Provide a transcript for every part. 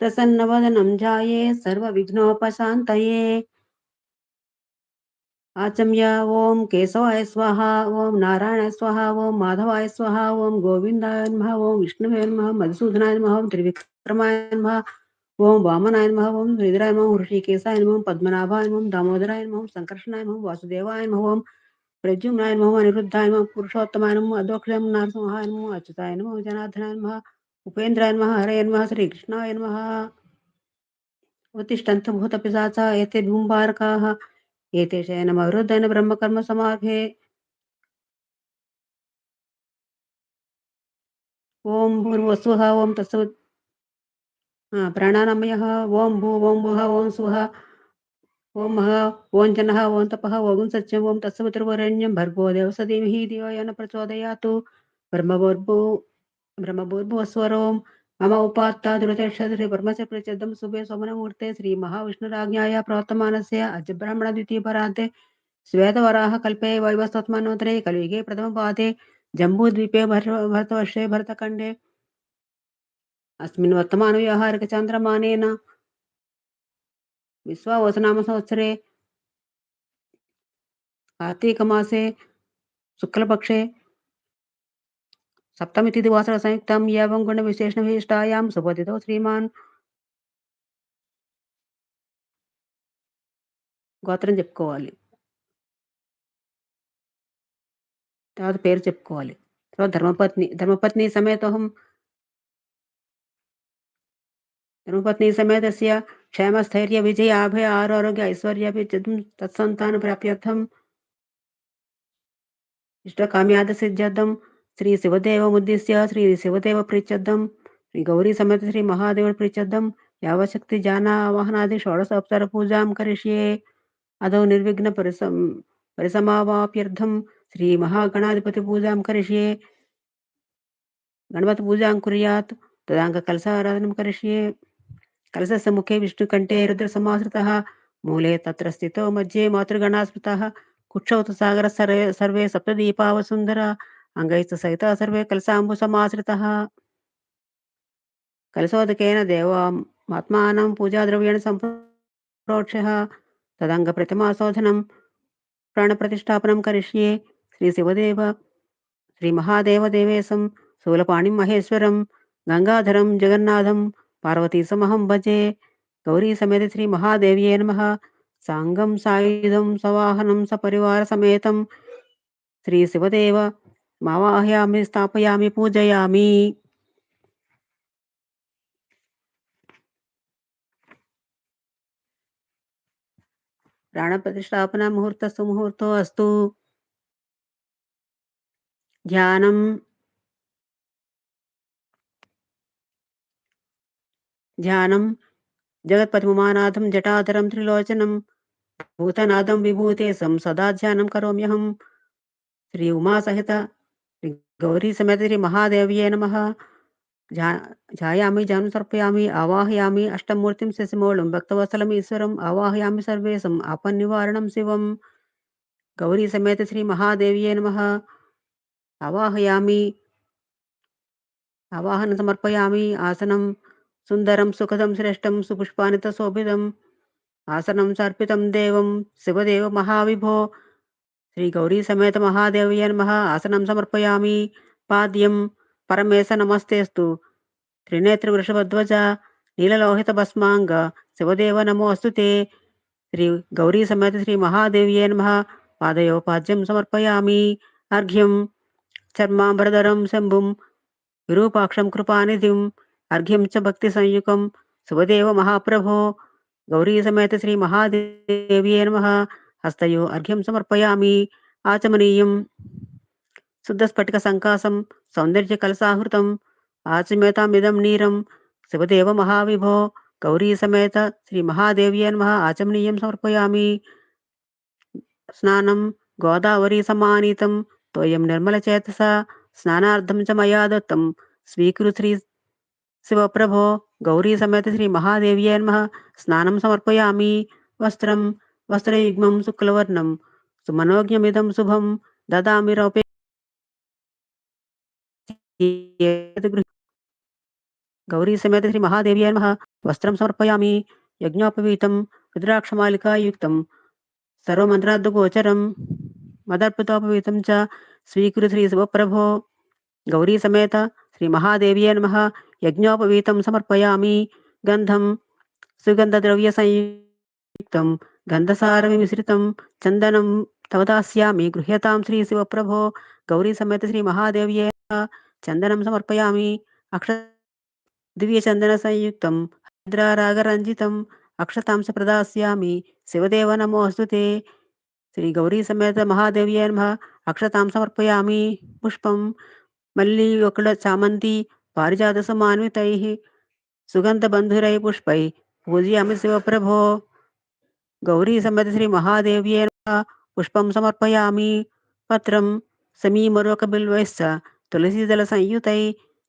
प्रसन्नवदनं ध्याये सर्वविघ्नोपशान्तये आचम्य ॐ केशवाय स्वाहा ॐ नारायणाय स्वाहा ॐ माधवाय स्वाहा ॐ गोविन्दाय नमः ॐ विष्णुवे नमः मधुसूदनाय नमः ॐ त्रिविक्रमाय नमः ॐ वामनाय नमः ॐ श्रीधराय नमः ऋषिकेशाय नमः पद्मनाभाय नमः दामोदराय नमः संकर्षणाय नमः वासुदेवाय नमः ॐ प्रद्युम्नाय नमः अनिरुद्धाय नमः पुरुषोत्तमाय नमः अधोक्षाय नरसिंहाय नमः अच्युताय नमः जनार्दनाय नमः उपेन्द्राय नमः हरये नमः श्रीकृष्णाय नमः। उत्तिष्ठन्तु भूतपिशाचा एते धूम्बारकाः एते शयनमवरुद्धन ब्रह्मकर्मसमार्गे ॐ भूर्वस्वः, ॐ तत्सत् प्राणानामयः। ॐ भू, ॐ भुवः ॐ स्वः। ॐ मः ॐ जनः, ॐ तपः, ॐ सत्यम्, ॐ तत्सवितुर्वरेण्यं। भर्गो देवस्य धीमहि धियो यो न प्रचोदयात्। ब्रह्मभूर्भु ब्रह्मभूर्भुवस्वरों मम उपात्ता दुरतिष्ठति ब्रह्मस्य प्रचदं शुभे सोमनमूर्ते श्रीमहाविष्णुराज्ञाय प्रवर्तमानस्य अजब्राह्मणद्वितीयपरान्ते श्वेतवराह कल्पे वैवस्वत्मनोत्तरे कलियुगे प्रथमपादे जम्बूद्वीपे भर- भरतवर्षे भरतखण्डे। अस्मिन् वर्तमानव्यावहारिकचान्द्रमानेन विश्वावसनाम संवत्सरे कार्तीकमासे शुक्लपक्षे सप्तमितिदिवासर संयुक्तं एवं गुणविशेषणविशिष्टायां सुपतितो श्रीमान् గోత్రం చెప్పుకోవాలి తర్వాత పేరు చెప్పుకోవాలి తర్వాత ధర్మపత్ని ధర్మపత్ని సమేతోహం ధర్మపత్ని సమేతస్య క్షేమస్థైర్య విజయ అభయ ఆరోగ్య ఐశ్వర్యాభి తత్సంతాన ప్రాప్త్యర్థం ఇష్టకామ్యాద సిద్ధ్యర్థం శ్రీశివదేవముద్దిశ్య శ్రీశివదేవ ప్రీత్యర్థం శ్రీ గౌరీ సమేత శ్రీ మహాదేవ ప్రీత్యర్థం యావశక్తి జానావహనాది షోడశోపచార పూజాం కరిష్యే అదౌ నిర్విఘ్న పరిసం పరిసమావాప్యర్థం శ్రీ మహాగణాధిపతి పూజాం కరిష్యే గణపతి పూజాం కుర్యాత్ తదాంగ కలసారాధనం కరిష్యే కలసస్య ముఖే విష్ణుకంఠే రుద్రసమాశ్రితः మూలే తత్ర స్థితో मध्ये मातृगणा स्मृताः कुक्षौतसागरः सर्वे सर्वे सप्तदीपावसुन्दरा అంగైస్తు సహిత సర్వే కలసాంబుసమాశ్రితః కలసోదకేన దేవాత్మానం పూజాద్రవ్యేణ సంప్రోక్ష. తదంగ ప్రతిమాశోధనం ప్రాణప్రతిష్టాపనం కరిష్యే. శ్రీ శివదేవ శ్రీ మహాదేవదేవేశం శూలపాణిం మహేశ్వరం గంగాధరం జగన్నాథం పార్వతీసమహం భజే. గౌరీ సమేత శ్రీ మహాదేవ్యే నమ. సాంగం సాయుధం సవాహనం సపరివార సమేతం. శ్రీ శివదేవ मावाहयामि, स्थापयामि, पूजयामि। प्राणप्रतिष्ठापना मुहूर्तस्तु मुहूर्तो अस्तु ध्यानं ध्यानं जगत्पतिमुमानाथं जटाधरं त्रिलोचनं भूतनादं विभूतेशं सदा ध्यानं करोम्यहं श्री उमासहित గౌరీ సమేతరి మహాదేవ్యే నమ జా జాయామి జాను సర్పయామి ఆవాహయామి అష్టమూర్తిం శశిమౌళం భక్తవత్సలం ఈశ్వరం ఆవాహయామి సర్వేశం అపనివారణం శివం గౌరీ సమేత శ్రీ మహాదేవ్యే నమ ఆవాహయామి ఆవాహన సమర్పయామి ఆసనం సుందరం సుఖదం శ్రేష్టం సుపుష్పానిత శోభితం ఆసనం సర్పితం దేవం శివదేవ మహావిభో देवं शिवदेव महाविभो श्रीगौरी समेत महादेव्ये नमः आसनं समर्पयामि पाद्यं परमेश नमस्तेऽस्तु त्रिनेत्रवृषभध्वज नीललोहितभस्माङ्ग शिवदेव नमोऽस्तु ते श्री गौरी समेत श्री महादेव्ये नमः पादयो पाद्यं समर्पयामि अर्घ्यं चर्माम्बरधरं शम्भुं विरूपाक्षं कृपानिधिम् अर्घ्यं च भक्तिसंयुक्तं शिवदेव महाप्रभो హస్తయో అర్ఘ్యం సమర్పయామి. ఆచమనీయం. శుద్ధస్ఫటిక సంకాసం. సౌందర్య కలసాహృతం. ఆచమేతామిదం నీరం. శివదేవ మహావిభో. గౌరీ సమేత శ్రీ మహాదేవ్యే నమ. ఆచమనీయం సమర్పయామి. స్నానం. గోదావరి సమానీతం. తోయం నిర్మలచేతస స్నానార్థం చ మయా దత్తం. స్వీకృ శ్రీ శివప్రభో. గౌరీ సమేత శ్రీ మహాదేవ్యే నమ. స్నానం సమర్పయామి. వస్త్రం. వస్త్రయుగ్మం శుక్లవర్ణం సుమనోజ్ఞమిదం శుభం దదామి రౌపే గౌరీ సమేత శ్రీ మహాదేవ్యై నమ. వస్త్రం సమర్పయామి యజ్ఞోపవీతం రుద్రాక్షమాలికాయుక్తం సర్వమంత్రార్థగోచరం మదర్పితోపవీతం చ స్వీకృ శ్రీ శివప్రభో. గౌరీ సమేత శ్రీ మహాదేవ్యై నమ. యజ్ఞోపవీతం సమర్పయామి గంధం సుగంధ ద్రవ్య సంయుక్తం गंधसार विमिश्रित चंदनम तव दायामी गृह्यता श्री शिव प्रभो गौरी समेत श्री महादेव चंदनम समर्पयामि। अक्ष दिव्य चंदन संयुक्त हद्रारागरंजित अक्षतांश प्रदास्यामि शिवदेव नमोस्तुते श्री गौरी समेत महादेव्य नमः। अक्षतां समर्पयामि। पुष्पम मल्ली वकल पारिजात समानवितैः सुगंध बंधुरै शिव प्रभो గౌరీ సమేత శ్రీ మహాదేవ్యే నమః పుష్పం సమర్పయామి పత్రం సమీమరొక బిల్వైశ్చ తులసీదళ సంయుతై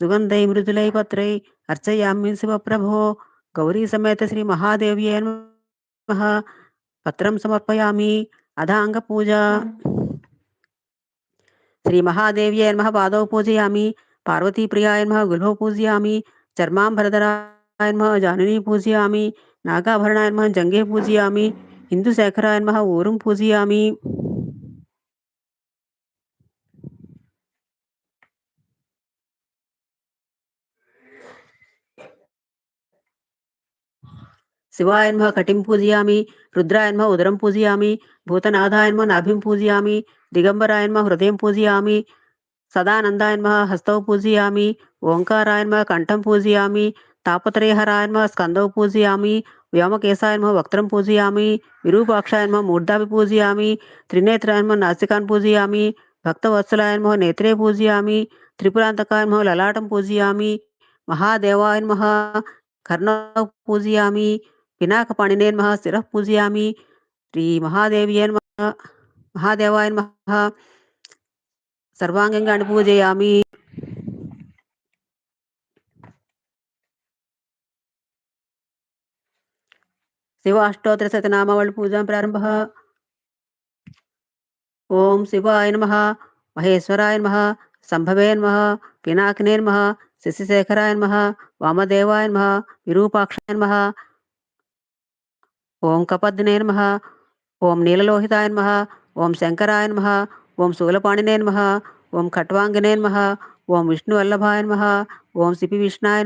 సుగంధై మృదులై పత్రై అర్చయామి శివప్రభో గౌరీ సమేత శ్రీ మహాదేవ్యే నమః పత్రం సమర్పయామి అధాంగ పూజ శ్రీ మహాదేవ్యే నమః పాదౌ పూజయామి జంగే పూజయామి చర్మాంబరధరాయ నమః ఊరుం పూజయామి శివాయ కటిం పూజయామి రుద్రాయన్మ ఉదరం పూజయామి భూతనాథాయన్మ నాభిం పూజయామి దిగంబరాయన్మ హృదయం పూజయామి సదానందాయన్మ హస్తౌ పూజయామి ఓంకారాయన్మ కంఠం పూజయామి తాపత్రయహరాయ నమః స్కందౌ పూజయామి వ్యోమకేశాయ నమః వక్త్రం పూజయామి విరూపాక్షాయ నమః మూర్ధాపి పూజయామి త్రినేత్రాయ నాసికాన్ పూజయామి భక్తవత్సలాయ నేత్రే పూజయామి త్రిపురాంతకాయన్మ లలాటం పూజయామి మహాదేవాయ కర్ణ పూజయామి పినాక నమః శిర పూజయామి శ్రీ మహాదేవ్యే నమః మహాదేవాయ నమః సర్వాంగంగాన్ని పూజయామి. శివ అష్టోత్తర శతనామావళి పూజాం ప్రారంభ ఓం శివాయ నమ మహేశ్వరాయ నమ సంభవే నమ పినాకినే నమ శశిశేఖరాయ నమ వామదేవాయ నమ విరూపాక్షాయ నమ ఓం కపద్నే నమ ఓం నీలలోహితాయ నమ ఓం శంకరాయ నమ ఓం శూలపాణినే నమ ఓం ఖట్వాంగినే నమ ఓం విష్ణువల్లభాయ నమ ఓం సిపి విష్ణాయ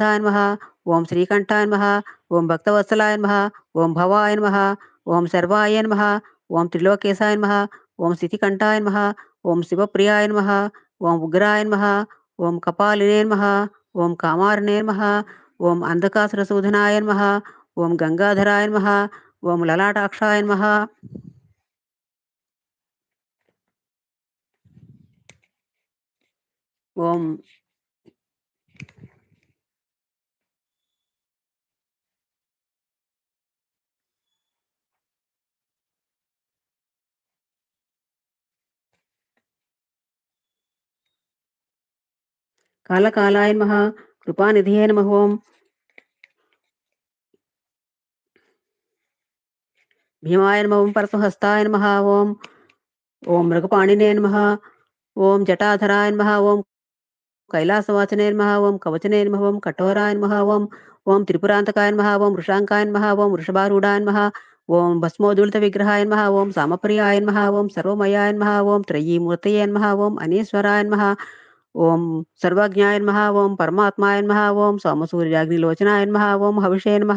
నమ ఓం అంబికానాథాయ ఓం శ్రీకంఠాయ నమ ఓం భక్తవత్సలాయ నమ ఓం భవాయ నమ ఓం సర్వాయ నమ ఓం త్రిలోకేశాయ నమ ఓం స్థితికంఠాయ నమ ఓం శివప్రియాయ నమ ఓం ఉగ్రాయ నమ ఓం కపాలినే నమ ఓం కామారినే నమ ఓం అంధకాసురసూధనాయ నమ ఓం గంగాధరాయ నమ ఓం లలాటాక్షాయ నమ ఓం కాలకాలాయ నమ కృపానిధియే నమ ఓం భీమాయ నమ ఓం పరశుహస్తాయ నమ ఓం ఓం మృగపాణినే నమ ఓం జటాధరాయ నమ ఓం కైలాసవాచనే నమ ఓం కవచనే నమ ఓం కఠోరాయ నమ ఓం ఓం త్రిపురాంతకాయ నమ ఓం వృషాంకాయ నమ ఓం వృషభారూఢాయ నమ ఓం భస్మోదూలిత విగ్రహాయ నమ ఓం సామప్రియాయ నమ ఓం సర్వమయాయ నమ ఓం త్రయీమూర్తయే నమ ఓం అనేశ్వరాయ నమ ఓం సర్వజ్ఞాయ నమ ఓం పరమాత్మాయ నమ ఓం సోమసూర్యాగ్నిలోచనాయ నమ ఓం హవిషే నమ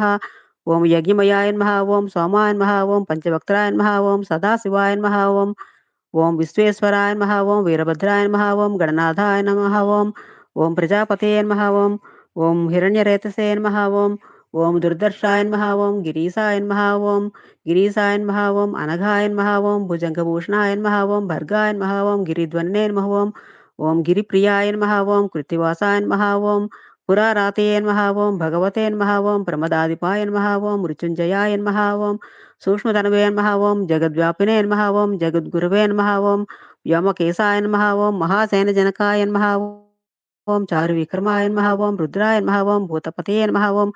ఓం యజ్ఞమయాయ నమ ఓం సోమాయ నమ ఓం పంచవక్త్రాయ నమ ఓం సదాశివాయ నమ ఓం ఓం విశ్వేశ్వరాయ నమ ఓం వీరభద్రాయ నమ ఓం గణనాథాయ నమ ఓం ఓం ప్రజాపతే నమ ఓం ఓం హిరణ్యరేతసే నమ ఓం ఓం దుర్దర్శాయ నమ ఓం గిరీశాయ నమ ఓం గిరీశాయ నమ ఓం అనఘాయ నమ ఓం భుజంగభూషణాయ నమ ఓం భర్గాయ నమ ఓం గిరిధ్వన్నే నమ ఓం ఓం గిరిప్రియాయ నమ ఓం కృత్తివాసాయ నమ ఓం పురారాతయే నమ ఓం భగవతే నమ ఓం ప్రమదాదిపాయ నమ ఓం మృత్యుంజయాయ నమ ఓం సూక్ష్మధనవే నమ ఓం జగద్వ్యాపినే నమ ఓం జగద్గురవే నమ ఓం వ్యోమకేశాయ నమ ఓం మహాసేనజనకాయ నమ ఓం చారు విక్రమాయ నమ ఓం రుద్రాయ నమ ఓం భూతపతయే నమ ఓం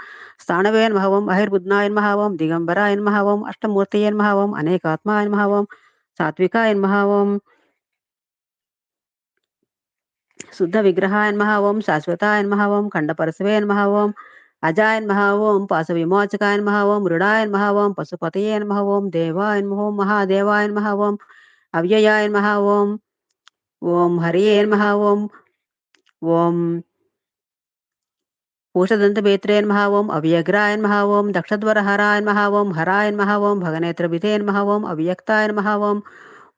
స్థానవే నమ ఓం అహిర్బుద్నాయ నమ ఓం దిగంబరాయ నమ ఓం అష్టమూర్తయే నమ ఓం అనేకాత్మాయ నమ ఓం సాత్వికాయ నమ ఓం శుద్ధ విగ్రహాయ నమః ఓం శాశ్వతాయ నమః ఓం ఖండపరశవే నమః ఓం అజాయ నమః ఓం పాశ విమోచకాయ నమః ఓం మృడాయ నమః ఓం పశుపతయే నమః ఓం దేవాయ నమః ఓం మహాదేవాయ నమః ఓం అవ్యయాయ నమః ఓం ఓం హరియే నమః ఓం ఓం పూషదంతవేత్రే నమః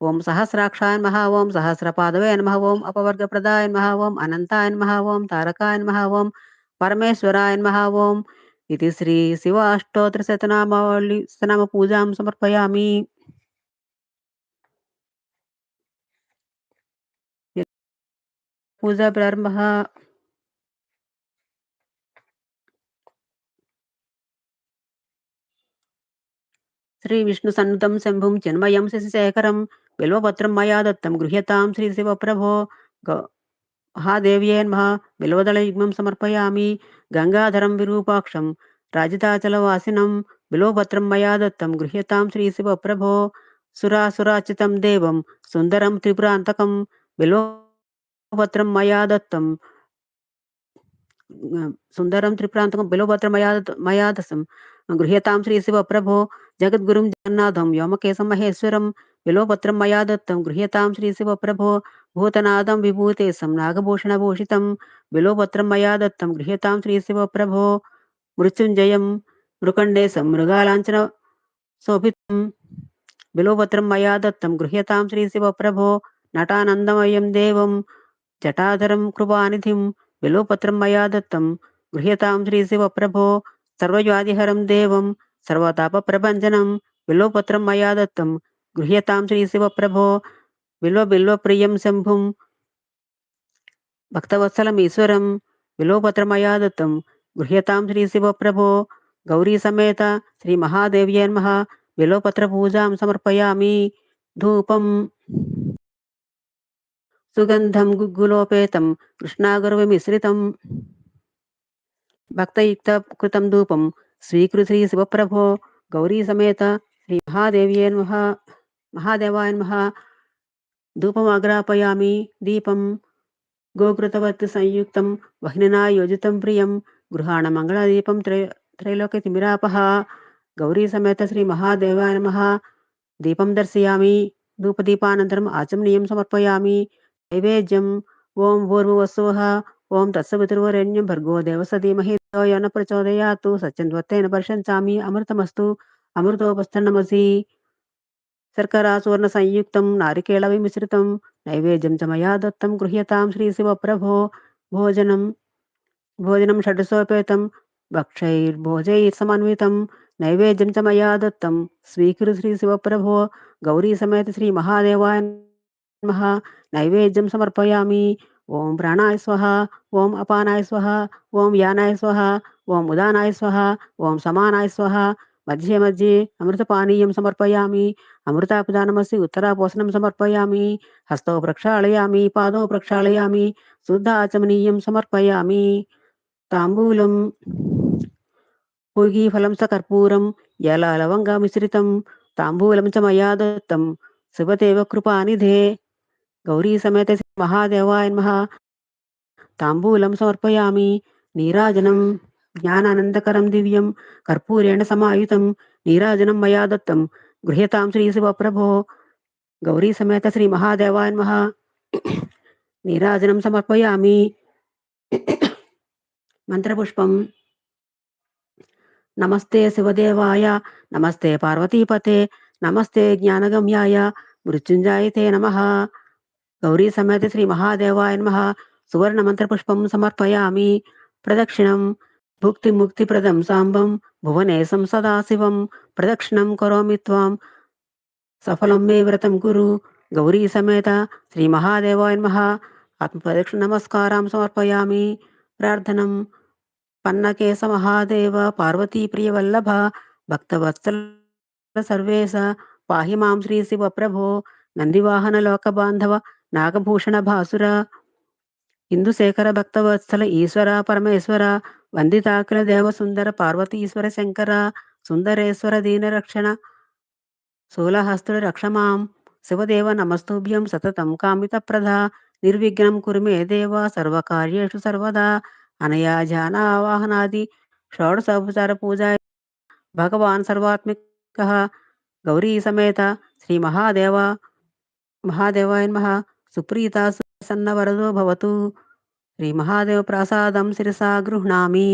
ఓం సహస్రాక్షాయ నమః ఓం సహస్రపాదవే నమః ఓం అపవర్గప్రదాయ నమః ఓం అనంతాయ నమః ఓం తారకాయ నమః ఓం పరమేశ్వరాయ నమః ఓం. ఇది శ్రీ శివ అష్టోత్తర శతనామావళి శతనామ పూజాం సమర్పయామి. పూజా ప్రారంభ. శ్రీ విష్ణు సన్నుతం శంభుం చిన్మయం శశిశేఖరం. బిల్వపత్రం మయా దత్తం గృహ్యతాం శ్రీ శివ ప్రభో మహాదేవ్యేన్మహ బిల్వదళయుగ్మం సమర్పయామి గంగాధరం విరూపాక్షం రాజితాచలవాసినం బిల్వపత్రం మయా దత్తం గృహ్యతాం శ్రీ శివ ప్రభో సురాసురాచితం దేవం సుందరం త్రిపురాంతకం బిల్వపత్రం మయా దత్తం సుందరం త్రిపురాంతకం బిల్వపత్రం మయా మయా గృహ్యతాం శ్రీ శివ ప్రభో జగద్గురుం జగన్నాథం వ్యోమకేశం మహేశ్వరం విలోపత్రం మయా దత్తం గృహ్యతాం శ్రీ ప్రభో భూతనాదం విభూతేశం నాగభూషణ భూషితం విలోపత్రం మయా దత్తం గృహ్యతాం శ్రీ ప్రభో మృత్యుంజయం మృకండేశం మృగాలాంఛన శోభితం బిలోపత్రం మయా దత్తం గృహ్యతాం శ్రీ ప్రభో నటానందమయం దేవం జటాధరం కృపానిధిం బిలోపత్రం మయా దత్తం గృహ్యతాం శ్రీ శివ ప్రభో సర్వవ్యాధిహరం దేవం సర్వతాపప్రభంజనం బిల్వపత్రం మయా దత్తం గృహ్యతాం శ్రీ శివ ప్రభో బిల్వ బిల్వప్రియం శంభుం భక్తవత్సలం ఈశ్వరం బిల్వపత్రమయా దత్తం గృహ్యతాం శ్రీ శివ ప్రభో గౌరీ సమేత శ్రీ మహాదేవ్యే నమః బిల్వపత్ర పూజాం సమర్పయామి ధూపం సుగంధం గుగ్గులోపేతం మహాదేవాయ మహ ధూపం అగ్రాపయామి దీపం గోకృతవత్ సంయుక్తం వహ్నినా యోజితం ప్రియం గృహాణ మంగళదీపం త్రై త్రైలోక తిమిరాపహ గౌరీ సమేత శ్రీ మహాదేవాయ నమ దీపం దర్శయామి ధూపదీపానంతరం ఆచమనీయం సమర్పయామి నైవేద్యం ఓం భూర్భువస్సువః ఓం తత్సవితుర్వరేణ్యం భర్గో దేవస ధీమహి యోన ప్రచోదయాతు సత్యంత్వత్తేన పర్షంచామి అమృతమస్తు అమృతోపస్థన్నమసి శర్కరా సువర్ణ సంయుక్తం నారికేళ విమిశ్రితం నైవేద్యం చ మయా దత్తం గృహ్యతాం శ్రీ శివ ప్రభో భోజనం భోజనం షడ్సోపేతం భక్షైర్భోజైర్సమన్వితం నైవేద్యం చ మయా దత్తం స్వీకరు శ్రీ శివప్రభో గౌరీ సమేత శ్రీ మహాదేవాయ నమః నైవేద్యం సమర్పయామి ఓం ప్రాణాయ స్వహ ఓం అపానాయ స్వహ ఓం యానాయ స్వహ ఓం ఉదానాయ స్వహ ఓం సమానాయ స్వహ మధ్య మధ్యే అమృతపానీయం సమర్పయామి. అమృతాపిదానమసి ఉత్తరాపోసనం సమర్పయామి. హస్తో ప్రక్షాళయామి పాదో ప్రక్షాళయామి శుద్ధ ఆచమనీయం సమర్పయామి. తాంబూలం పూగీఫలం స కర్పూరం యల లవంగా మిశ్రితం తాంబూలం చ మయా దత్తం శుభదేవ కృపానిధే. గౌరీ సమేత శ్రీ మహాదేవాయ నమః. తాంబూలం సమర్పయామి నీరాజనం. జ్ఞానానందకరం దివ్యం కర్పూరేణ సమాయుతం నీరాజనం మయా దత్తం గృహ్యతాం శ్రీ శివప్రభో గౌరీ సమేత శ్రీ మహాదేవాన్మహ నీరాజనం సమర్పయామి మంత్రపుష్పం నమస్తే శివదేవాయ నమస్తే పార్వతీపతే నమస్తే జ్ఞానగమ్యాయ మృత్యుంజాయతే నమ గౌరీ సమేత శ్రీ మహాదేవాయ నమ సువర్ణ మంత్రపుష్పం సమర్పయామి ప్రదక్షిణం భుక్తి ముక్తిప్రదం సాంబం భువనేశం సదాశివం ప్రదక్షిణం కరోమి త్వాం సఫలం మే వ్రతం కురు గౌరీ సమేత శ్రీ మహాదేవాయ నమ ఆత్మ నమస్కారం సమర్పయామి ప్రార్థనం పన్నకేశ మహాదేవ పార్వతీ ప్రియవల్లభ భక్తవత్సల సర్వేశ పాహి మాం శ్రీ శివ ప్రభో నందివాహన లోక బాంధవ నాగభూషణ భాసుర ఇందుశేఖర భక్తవత్సల ఈశ్వర పరమేశ్వర వందితాకుల దేవసుందర పార్వతీశ్వర శంకర సుందరేశ్వర దీనరక్షణ శూలహస్తుల రక్షమాం శివదేవ నమస్తుభ్యం సతతం కామిత ప్రధ నిర్విఘ్నం కురుమే దేవ సర్వకార్యేషు సర్వదా అనయా ధ్యానావాహనాది షోడశోపచార పూజా భగవాన్ సర్వాత్మిక గౌరీ సమేత శ్రీ మహాదేవ మహాదేవాయన్మ సుప్రీత సుసన్న వరదో భవతు. శ్రీ మహాదేవ ప్రసాదం శిరసా గృహ్ణామి